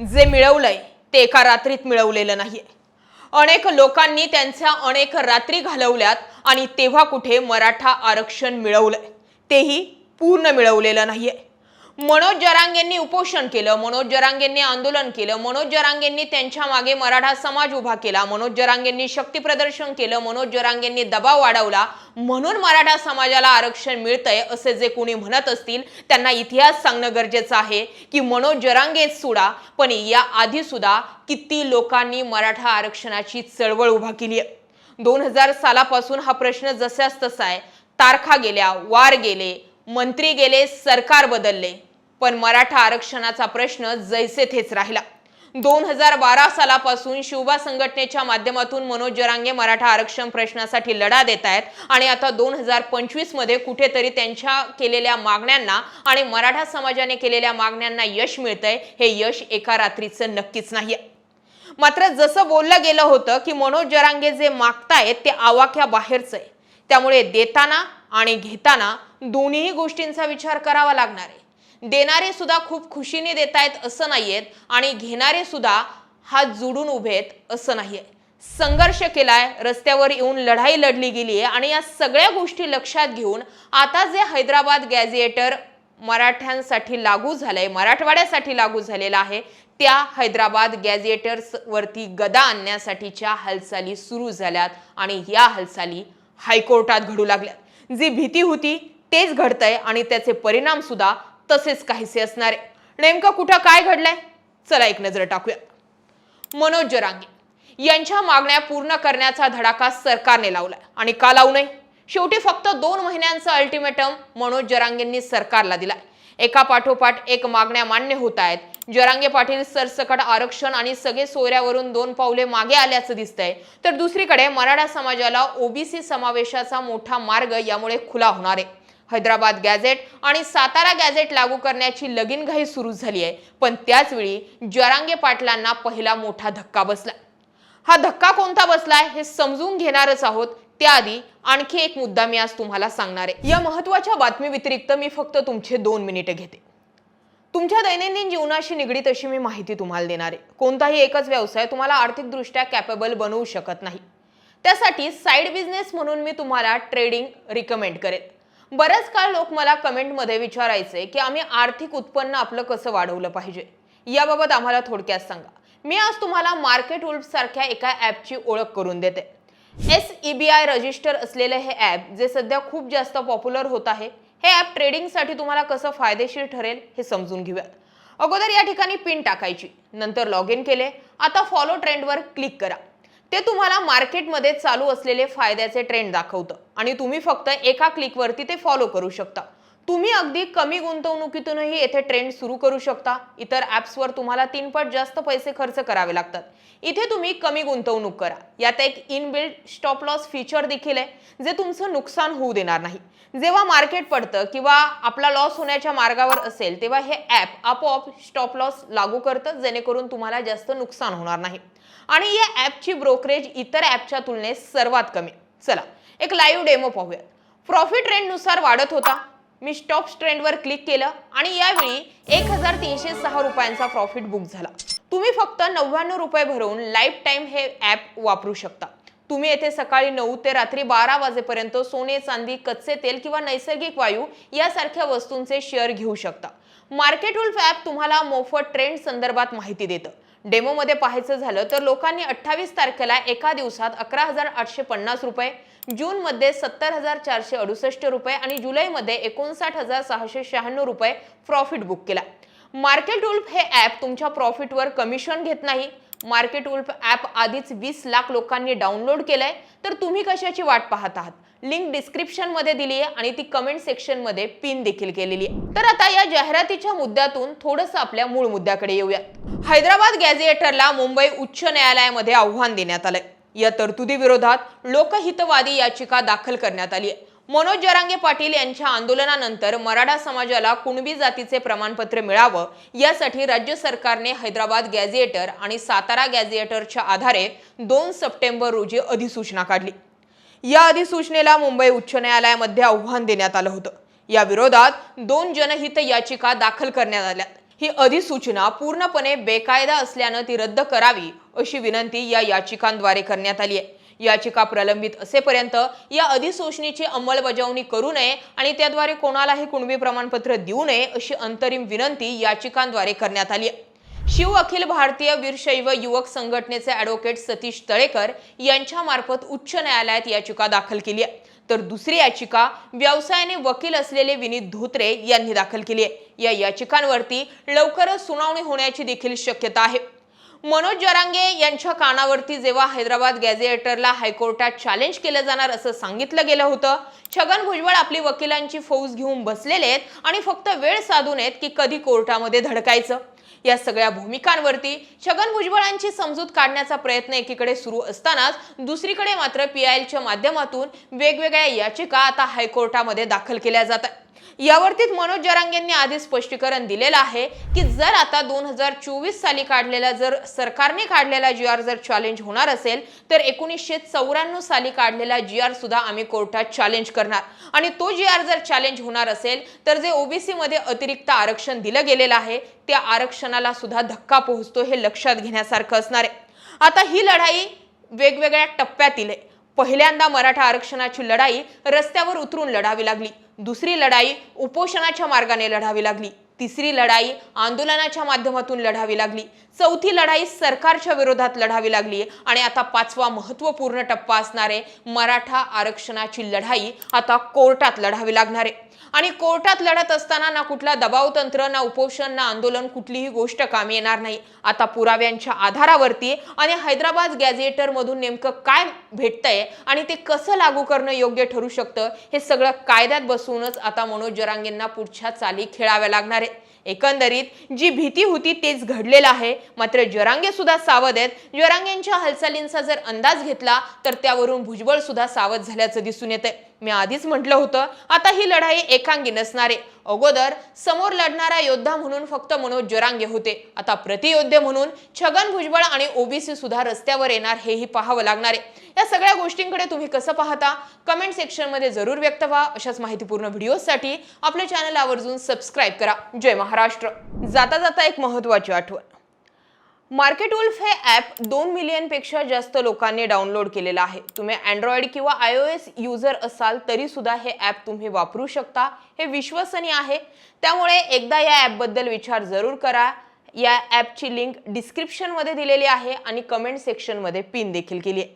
जे मिळवलंय ते एका रात्रीत मिळवलेलं नाहीये. अनेक लोकांनी त्यांच्या अनेक रात्री घालवल्यात आणि तेव्हा कुठे मराठा आरक्षण मिळवलंय तेही पूर्ण मिळवलेलं नाहीये. मनोज जरांगेंनी उपोषण केलं मनोज जरांगेंनी आंदोलन केलं मनोज जरांगेंनी त्यांच्या मागे मराठा समाज उभा केला मनोज जरांगेंनी शक्ती प्रदर्शन केलं मनोज जरांगेंनी दबाव वाढवला. म्हणून मराठा समाजाला आरक्षण मिळतंय असे जे कोणी म्हणत असतील त्यांना इतिहास सांगणं गरजेचं आहे की मनोज जरांगेच सुडा पण या आधी सुद्धा किती लोकांनी मराठा आरक्षणाची चळवळ उभा केली आहे. दोन हजार सालापासून हा प्रश्न जसाच तसा आहे. तारखा गेल्या वार गेले मंत्री गेले सरकार बदलले. पण मराठा आरक्षणाचा प्रश्न जैसे थेच राहिला. दोन हजार बारा सालापासून शिवबा संघटनेच्या माध्यमातून मनोज जरांगे मराठा आरक्षण प्रश्नासाठी लढा देत आहेत आणि आता दोन हजार पंचवीसमध्ये कुठेतरी त्यांच्या केलेल्या मागण्यांना आणि मराठा समाजाने केलेल्या मागण्यांना यश मिळतंय हे यश एका रात्रीचं नक्कीच नाहीये. मात्र जसं बोललं गेलं होतं की मनोज जरांगे जे मागतायत ते आवाक्या बाहेरचं आहे. त्यामुळे देताना आणि घेताना दोन्ही गोष्टींचा विचार करावा लागणार आहे. देणारे सुद्धा खूप खुशीने देत आहेत असं नाहीयेत आणि घेणारे सुद्धा हात जोडून उभे आहेत असं नाहीये. संघर्ष केलाय रस्त्यावर येऊन लढाई लढली गेली आहे आणि या सगळ्या गोष्टी लक्षात घेऊन आता जे हैदराबाद गॅझिएटर मराठ्यांसाठी लागू झालंय मराठवाड्यासाठी लागू झालेला आहे त्या हैदराबाद गॅझिएटर्स वरती गदा आणण्यासाठीच्या हालचाली सुरू झाल्यात आणि या हालचाली हायकोर्टात घडू लागल्यात. जी भीती होती तेच घडतंय आणि त्याचे परिणाम सुद्धा तसेच काहीसे असणारे. नेमकं कुठं काय घडलंय? चला एक नजर टाकूया. मनोज जरांगे यांच्या मागण्या पूर्ण करण्याचा धडाका सरकारने लावलाय. आणि का लावू नये? शेवटी फक्त दोन महिन्यांचं अल्टिमेटम मनोज जरांगेंनी सरकारला दिलाय. एका पाठोपाठ एक मागण्या मान्य होत आहेत. जरांगे पाटील सरसकट आरक्षण आणि सगळे सोयऱ्यावरून दोन पावले मागे आल्याचं दिसतंय. तर दुसरीकडे मराठा समाजाला ओबीसी समावेशाचा मोठा मार्ग यामुळे खुला होणार आहे. हैदराबाद गॅझेट आणि सातारा गॅझेट लागू करण्याची लगीनघाई सुरू झाली आहे. पण त्याचवेळी जरांगे पाटलांना पहिला मोठा धक्का बसला. हा धक्का कोणता बसलाय हे समजून घेणारच आहोत. त्याआधी आणखी एक मुद्दा मी आज तुम्हाला सांगणार आहे. या महत्त्वाच्या बातमी व्यतिरिक्त मी फक्त तुमचे दोन मिनिटे घेते. तुमच्या दैनंदिन जीवनाशी निगडीत अशी मी माहिती तुम्हाला देणार आहे. कोणताही एकच व्यवसाय तुम्हाला आर्थिकदृष्ट्या कॅपेबल बनवू शकत नाही. त्यासाठी साईड बिझनेस म्हणून मी तुम्हाला ट्रेडिंग रिकमेंड करेन. बरंच काळ लोक मला कमेंटमध्ये विचारायचे की आम्ही आर्थिक उत्पन्न आपलं कसं वाढवलं पाहिजे? याबाबत आम्हाला थोडक्यात सांगा. मी आज तुम्हाला मार्केट उल्फ सारख्या एका ॲपची ओळख करून देते. S E B I register असलेलं हे ॲप जे सध्या खूप जास्त पॉप्युलर होत आहे हे ॲप ट्रेडिंगसाठी तुम्हाला कसं फायदेशीर ठरेल हे समजून घेऊयात. अगोदर या ठिकाणी पिन टाकायची नंतर लॉग इन केले आता फॉलो ट्रेंडवर क्लिक करा. ते तुम्हाला मार्केटमध्ये चालू असलेले फायद्याचे ट्रेंड दाखवतं. आणि तुम्ही फक्त एका क्लिकवरती ते फॉलो करू शकता. तुम्ही अगदी कमी गुंतवणुकीतूनही येथे ट्रेंड सुरू करू शकता. इतर ॲप्सवर तुम्हाला तीनपट जास्त पैसे खर्च करावे लागतात. इथे तुम्ही कमी गुंतवणूक करा. यात एक इनबिल्ड स्टॉप लॉस फीचर देखील आहे जे तुमचं नुकसान होऊ देणार नाही. जेव्हा मार्केट पडतं किंवा आपला लॉस होण्याच्या मार्गावर असेल तेव्हा हे ॲप आपोआप स्टॉप लॉस लागू करतं जेणेकरून तुम्हाला जास्त नुकसान होणार नाही. आणि या ॲपची ब्रोकरेज इतर ॲपच्या तुलनेत सर्वात कमी. चला एक लाईव्ह डेमो पाहूया प्रॉफिट ट्रेंडनुसार वाढत होता. मी स्टॉप ट्रेंडवर क्लिक केलं आणि यावेळी एक हजार तीनशे सहा रुपयांचा प्रॉफिट बुक झाला. तुम्ही फक्त नव्याण्णव रुपये भरून लाईफ टाईम हे ॲप वापरू शकता. तुम्ही येथे सकाळी नऊ ते रात्री बारा वाजेपर्यंत सोने चांदी कच्चे तेल किंवा नैसर्गिक वायू यासारख्या वस्तूंचे शेअर घेऊ शकता. मार्केट उल्फ ॲप तुम्हाला मोफत ट्रेंड संदर्भात माहिती देतं. डेमोमध्ये पाहायचं झालं तर लोकांनी अठ्ठावीस तारखेला एका दिवसात अकरा हजार आठशे पन्नास रुपये जूनमध्ये सत्तर हजार चारशे अडुसष्ट रुपये आणि जुलैमध्ये एकोणसाठ हजार सहाशे शहाण्णव रुपये प्रॉफिट बुक केला. मार्केट उल्फ हे ॲप तुमच्या प्रॉफिटवर कमिशन घेत नाही. मार्केट उल्फ ॲप आधीच वीस लाख लोकांनी डाउनलोड केलंय. तर तुम्ही कशाची वाट पाहत आहात? लिंक डिस्क्रिप्शनमध्ये दिली आहे आणि ती कमेंट सेक्शनमध्ये पिन देखील केलेली आहे. तर आता या जाहिरातीच्या मुद्द्यातून थोडंसं आपल्या मूळ मुद्द्याकडे येऊयात. हैदराबाद गॅझिएटरला मुंबई उच्च न्यायालयामध्ये आव्हान देण्यात आलंय. या तरतुदी विरोधात लोकहितवादी याचिका दाखल करण्यात आली आहे. मनोज जरांगे पाटील यांच्या आंदोलनानंतर मराठा समाजाला कुणबी जातीचे प्रमाणपत्र मिळावं यासाठी राज्य सरकारने हैदराबाद गॅझिएटर आणि सातारा गॅझिएटरच्या आधारे दोन सप्टेंबर रोजी अधिसूचना काढली. या अधिसूचनेला मुंबई उच्च न्यायालयामध्ये आव्हान देण्यात आलं होतं. या विरोधात दोन जनहित याचिका दाखल करण्यात आल्या. ही अधिसूचना पूर्णपणे बेकायदा असल्यानं ती रद्द करावी अशी विनंती या याचिकांद्वारे करण्यात आली आहे. याचिका प्रलंबित असेपर्यंत या अधिसूचनेची अंमलबजावणी करू नये आणि त्याद्वारे कोणालाही कुणबी प्रमाणपत्र देऊ नये अशी अंतरिम विनंती याचिकांद्वारे करण्यात आली आहे. शिव अखिल भारतीय वीरशैव युवक संघटनेचे ॲडव्होकेट सतीश तळेकर यांच्यामार्फत उच्च न्यायालयात याचिका दाखल केली आहे. तर दुसरी याचिका व्यवसायाने वकील असलेले विनीत धोत्रे यांनी दाखल केली आहे. या याचिकांवरती लवकरच सुनावणी होण्याची देखील शक्यता आहे. मनोज जरांगे यांच्या कानावरती जेव्हा हैदराबाद गॅझेटरला हायकोर्टात चॅलेंज केलं जाणार असं सांगितलं गेलं होतं छगन भुजबळ आपली वकिलांची फौज घेऊन बसलेले आहेत आणि फक्त वेळ साधून आहेत की कधी कोर्टामध्ये धडकायचं. या सगळ्या भूमिकांवरती छगन भुजबळांची समजूत काढण्याचा प्रयत्न एकीकडे सुरू असतानाच दुसरीकडे मात्र पी आय एलच्या माध्यमातून वेगवेगळ्या याचिका आता हायकोर्टामध्ये दाखल केल्या जात आहेत. यावरतीच मनोज जरांगेंनी आधी स्पष्टीकरण दिलेलं आहे की जर आता दोन हजार चोवीस साली काढलेला जर सरकारने काढलेला जी आर जर चॅलेंज होणार असेल तर एकोणीसशे चौऱ्याण्णव साली काढलेला जी आर सुद्धा आम्ही कोर्टात चॅलेंज करणार. आणि तो जी आर जर चॅलेंज होणार असेल तर जे ओबीसी मध्ये अतिरिक्त आरक्षण दिलं गेलेलं आहे त्या आरक्षणाला सुद्धा धक्का पोहोचतो हे लक्षात घेण्यासारखं असणार आहे. आता ही लढाई वेगवेगळ्या टप्प्यातील आहे. पहिल्यांदा मराठा आरक्षणाची लढाई रस्त्यावर उतरून लढावी लागली. दुसरी लढाई उपोषणाच्या मार्गाने लढावी लागली. तिसरी लढाई आंदोलनाच्या माध्यमातून लढावी लागली. चौथी लढाई सरकारच्या विरोधात लढावी लागली आणि आता पाचवा महत्त्वपूर्ण टप्पा असणारे मराठा आरक्षणाची लढाई. आता कोर्टात लढावी लागणार आहे. आणि कोर्टात लढत असताना ना कुठला दबाव तंत्र ना उपोषण ना आंदोलन कुठलीही गोष्ट कामी येणार नाही. आता पुराव्यांच्या आधारावरती आणि हैदराबाद गॅझेटर मधून नेमकं काय भेटतंय आणि ते कसं लागू करणं योग्य ठरू शकतं हे सगळं कायद्यात बसूनच आता मनोज जरांगेंना पुढच्या चाली खेळाव्या लागणार आहेत. एकंदरीत जी भीती होती तेच घडलेलं आहे. मात्र जरांगे सुद्धा सावध आहेत. जरांगेंच्या हालचालींचा जर अंदाज घेतला तर त्यावरून भुजबळ सुद्धा सावध झाल्याचं दिसून येतंय. मी आधीच म्हटलं होतं आता ही लढाई एकांगी नसणारे. अगोदर समोर लढणारा योद्धा म्हणून फक्त मनोज जरांगे होते. आता प्रतियोद्धे म्हणून छगन भुजबळ आणि ओबीसी सुद्धा रस्त्यावर येणार हेही पाहावं लागणार आहे. या सगळ्या गोष्टींकडे तुम्ही कसं पाहता? कमेंट सेक्शनमध्ये जरूर व्यक्त व्हा. अशाच माहितीपूर्ण व्हिडिओसाठी आपल्या चॅनल आवर्जून सबस्क्राईब करा. जय महाराष्ट्र. जाता जाता एक महत्वाची आठवण. मार्केट वुल्फ हे ॲप दोन मिलियनपेक्षा जास्त लोकांनी डाउनलोड केलेलं आहे. तुम्ही अँड्रॉइड किंवा आय ओ एस युजर असाल तरी सुद्धा हे ॲप तुम्ही वापरू शकता. हे विश्वसनीय आहे. त्यामुळे एकदा या ॲपबद्दल विचार जरूर करा. या ॲपची लिंक डिस्क्रिप्शनमध्ये दिलेली आहे आणि कमेंट सेक्शनमध्ये पिन देखील केली आहे.